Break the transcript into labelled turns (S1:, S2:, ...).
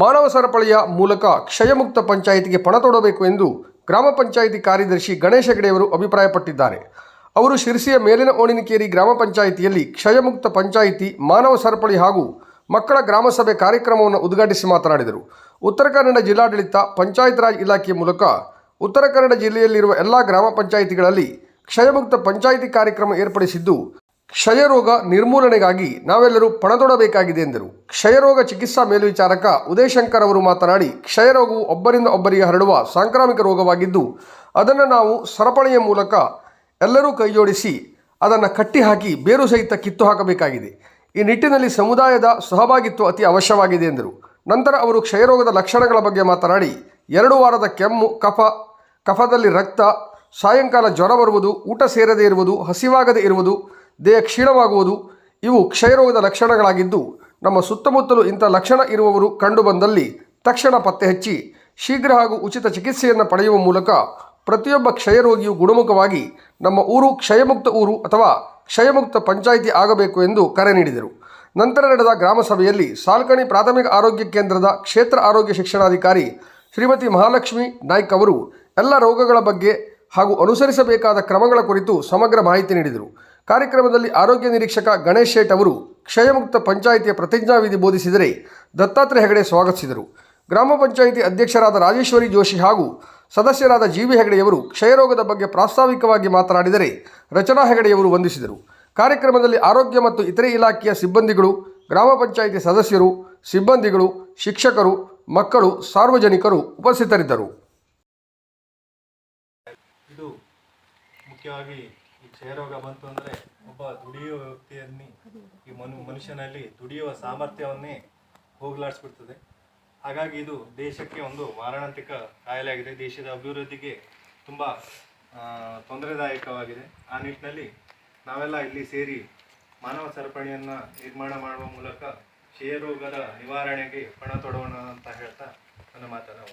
S1: ಮಾನವ ಸರಪಳಿಯ ಮೂಲಕ ಕ್ಷಯಮುಕ್ತ ಪಂಚಾಯಿತಿಗೆ ಪಣ ತೊಡಬೇಕು ಎಂದು ಗ್ರಾಮ ಪಂಚಾಯಿತಿ ಕಾರ್ಯದರ್ಶಿ ಗಣೇಶ ಹೆಗಡೆಯವರು ಅಭಿಪ್ರಾಯಪಟ್ಟಿದ್ದಾರೆ. ಅವರು ಶಿರಸಿಯ ಮೇಲಿನ ಓಣಿನಕೇರಿ ಗ್ರಾಮ ಪಂಚಾಯಿತಿಯಲ್ಲಿ ಕ್ಷಯಮುಕ್ತ ಪಂಚಾಯಿತಿ, ಮಾನವ ಸರಪಳಿ ಹಾಗೂ ಮಕ್ಕಳ ಗ್ರಾಮಸಭೆ ಕಾರ್ಯಕ್ರಮವನ್ನು ಉದ್ಘಾಟಿಸಿ ಮಾತನಾಡಿದರು. ಉತ್ತರ ಕನ್ನಡ ಜಿಲ್ಲಾಡಳಿತ, ಪಂಚಾಯತ್ ರಾಜ್ ಇಲಾಖೆ ಮೂಲಕ ಉತ್ತರ ಕನ್ನಡ ಜಿಲ್ಲೆಯಲ್ಲಿರುವ ಎಲ್ಲ ಗ್ರಾಮ ಪಂಚಾಯಿತಿಗಳಲ್ಲಿ ಕ್ಷಯಮುಕ್ತ ಪಂಚಾಯಿತಿ ಕಾರ್ಯಕ್ರಮ ಏರ್ಪಡಿಸಿದ್ದು ಕ್ಷಯರೋಗ ನಿರ್ಮೂಲನೆಗಾಗಿ ನಾವೆಲ್ಲರೂ ಪಣತೊಡಬೇಕಾಗಿದೆ ಎಂದರು. ಕ್ಷಯರೋಗ ಚಿಕಿತ್ಸಾ ಮೇಲ್ವಿಚಾರಕ ಉದಯಶಂಕರ್ ಅವರು ಮಾತನಾಡಿ, ಕ್ಷಯರೋಗವು ಒಬ್ಬರಿಂದ ಒಬ್ಬರಿಗೆ ಹರಡುವ ಸಾಂಕ್ರಾಮಿಕ ರೋಗವಾಗಿದ್ದು, ಅದನ್ನು ನಾವು ಸರಪಣಿಯ ಮೂಲಕ ಎಲ್ಲರೂ ಕೈಜೋಡಿಸಿ ಅದನ್ನು ಕಟ್ಟಿಹಾಕಿ ಬೇರು ಸಹಿತ ಕಿತ್ತು ಹಾಕಬೇಕಾಗಿದೆ. ಈ ನಿಟ್ಟಿನಲ್ಲಿ ಸಮುದಾಯದ ಸಹಭಾಗಿತ್ವ ಅತಿ ಅವಶ್ಯವಾಗಿದೆ ಎಂದರು. ನಂತರ ಅವರು ಕ್ಷಯರೋಗದ ಲಕ್ಷಣಗಳ ಬಗ್ಗೆ ಮಾತನಾಡಿ, ಎರಡು ವಾರದ ಕೆಮ್ಮು, ಕಫ, ಕಫದಲ್ಲಿ ರಕ್ತ, ಸಾಯಂಕಾಲ ಜ್ವರ ಬರುವುದು, ಊಟ ಸೇರದೇ ಇರುವುದು, ಹಸಿವಾಗದೇ ಇರುವುದು ದೇಹ ಕ್ಷೀಣವಾಗುವುದು. ಇವು ಕ್ಷಯರೋಗದ ಲಕ್ಷಣಗಳಾಗಿದ್ದು, ನಮ್ಮ ಸುತ್ತಮುತ್ತಲು ಇಂಥ ಲಕ್ಷಣ ಇರುವವರು ಕಂಡುಬಂದಲ್ಲಿ ತಕ್ಷಣ ಪತ್ತೆ ಹಚ್ಚಿ, ಶೀಘ್ರ ಹಾಗೂ ಉಚಿತ ಚಿಕಿತ್ಸೆಯನ್ನು ಪಡೆಯುವ ಮೂಲಕ ಪ್ರತಿಯೊಬ್ಬ ಕ್ಷಯರೋಗಿಯು ಗುಣಮುಖವಾಗಿ ನಮ್ಮ ಊರು ಕ್ಷಯಮುಕ್ತ ಊರು ಅಥವಾ ಕ್ಷಯಮುಕ್ತ ಪಂಚಾಯಿತಿ ಆಗಬೇಕು ಎಂದು ಕರೆ ನೀಡಿದರು. ನಂತರ ನಡೆದ ಗ್ರಾಮ ಸಭೆಯಲ್ಲಿ ಸಾಲ್ಕಣಿ ಪ್ರಾಥಮಿಕ ಆರೋಗ್ಯ ಕೇಂದ್ರದ ಕ್ಷೇತ್ರ ಆರೋಗ್ಯ ಶಿಕ್ಷಣಾಧಿಕಾರಿ ಶ್ರೀಮತಿ ಮಹಾಲಕ್ಷ್ಮಿ ನಾಯ್ಕ್ ಅವರು ಎಲ್ಲ ರೋಗಗಳ ಬಗ್ಗೆ ಹಾಗೂ ಅನುಸರಿಸಬೇಕಾದ ಕ್ರಮಗಳ ಕುರಿತು ಸಮಗ್ರ ಮಾಹಿತಿ ನೀಡಿದರು. ಕಾರ್ಯಕ್ರಮದಲ್ಲಿ ಆರೋಗ್ಯ ನಿರೀಕ್ಷಕ ಗಣೇಶ್ ಶೇಟ್ ಅವರು ಕ್ಷಯಮುಕ್ತ ಪಂಚಾಯಿತಿಯ ಪ್ರತಿಜ್ಞಾವಿಧಿ ಬೋಧಿಸಿದರೆ ದತ್ತಾತ್ರೇಯ ಹೆಗಡೆ ಸ್ವಾಗತಿಸಿದರು. ಗ್ರಾಮ ಪಂಚಾಯಿತಿ ಅಧ್ಯಕ್ಷರಾದ ರಾಜೇಶ್ವರಿ ಜೋಶಿ ಹಾಗೂ ಸದಸ್ಯರಾದ ಜಿ ವಿ ಹೆಗಡೆಯವರು ಕ್ಷಯರೋಗದ ಬಗ್ಗೆ ಪ್ರಾಸ್ತಾವಿಕವಾಗಿ ಮಾತನಾಡಿದರೆ ರಚನಾ ಹೆಗಡೆಯವರು ವಂದಿಸಿದರು. ಕಾರ್ಯಕ್ರಮದಲ್ಲಿ ಆರೋಗ್ಯ ಮತ್ತು ಇತರೆ ಇಲಾಖೆಯ ಸಿಬ್ಬಂದಿಗಳು, ಗ್ರಾಮ ಪಂಚಾಯಿತಿ ಸದಸ್ಯರು, ಸಿಬ್ಬಂದಿಗಳು, ಶಿಕ್ಷಕರು, ಮಕ್ಕಳು, ಸಾರ್ವಜನಿಕರು ಉಪಸ್ಥಿತರಿದ್ದರು.
S2: ಇದು ಮುಖ್ಯವಾಗಿ ಈ ಕ್ಷಯರೋಗ ಬಂತು ಅಂದರೆ ಒಬ್ಬ ದುಡಿಯುವ ವ್ಯಕ್ತಿಯನ್ನೇ, ಈ ಮನು, ಮನುಷ್ಯನಲ್ಲಿ ದುಡಿಯುವ ಸಾಮರ್ಥ್ಯವನ್ನೇ ಹೋಗಲಾಡಿಸ್ಬಿಡ್ತದೆ. ಹಾಗಾಗಿ ಇದು ದೇಶಕ್ಕೆ ಒಂದು ಮಾರಣಾಂತಿಕ ಕಾಯಿಲೆ ಆಗಿದೆ. ದೇಶದ ಅಭಿವೃದ್ಧಿಗೆ ತುಂಬ ತೊಂದರೆದಾಯಕವಾಗಿದೆ. ಆ ನಿಟ್ಟಿನಲ್ಲಿ ನಾವೆಲ್ಲ ಇಲ್ಲಿ ಸೇರಿ ಮಾನವ ಸರಪಣಿಯನ್ನು ನಿರ್ಮಾಣ ಮಾಡುವ ಮೂಲಕ ಕ್ಷಯರೋಗದ ನಿವಾರಣೆಗೆ ಪಣ ತೊಡೋಣ ಅಂತ ಹೇಳ್ತಾ ನನ್ನ ಮಾತನ್ನು